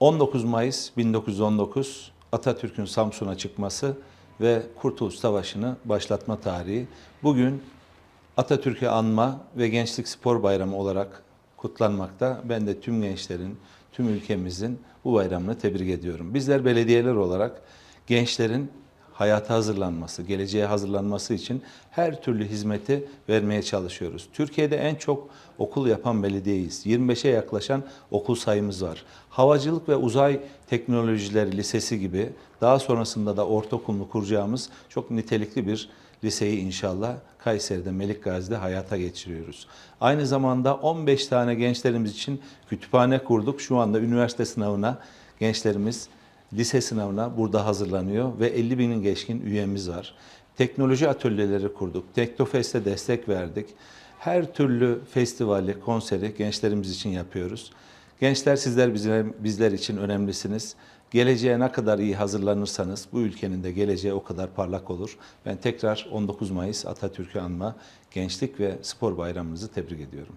19 Mayıs 1919 Atatürk'ün Samsun'a çıkması ve Kurtuluş Savaşı'nı başlatma tarihi. Bugün Atatürk'ü anma ve Gençlik Spor Bayramı olarak kutlanmakta. Ben de tüm gençlerin, tüm ülkemizin bu bayramını tebrik ediyorum. Bizler belediyeler olarak gençlerin hayata hazırlanması, geleceğe hazırlanması için her türlü hizmeti vermeye çalışıyoruz. Türkiye'de en çok okul yapan belediyeyiz. 25'e yaklaşan okul sayımız var. Havacılık ve Uzay Teknolojileri Lisesi gibi daha sonrasında da ortaokulunu kuracağımız çok nitelikli bir liseyi inşallah Kayseri'de Melik Gazi'de hayata geçiriyoruz. Aynı zamanda 15 tane gençlerimiz için kütüphane kurduk. Şu anda üniversite sınavına gençlerimiz lise sınavına burada hazırlanıyor ve 50 binin geçkin üyemiz var. Teknoloji atölyeleri kurduk. Teknofest'e destek verdik. Her türlü festivali, konseri gençlerimiz için yapıyoruz. Gençler sizler bizler, bizler için önemlisiniz. Geleceğe ne kadar iyi hazırlanırsanız bu ülkenin de geleceği o kadar parlak olur. Ben tekrar 19 Mayıs Atatürk'ü anma Gençlik ve Spor Bayramımızı tebrik ediyorum.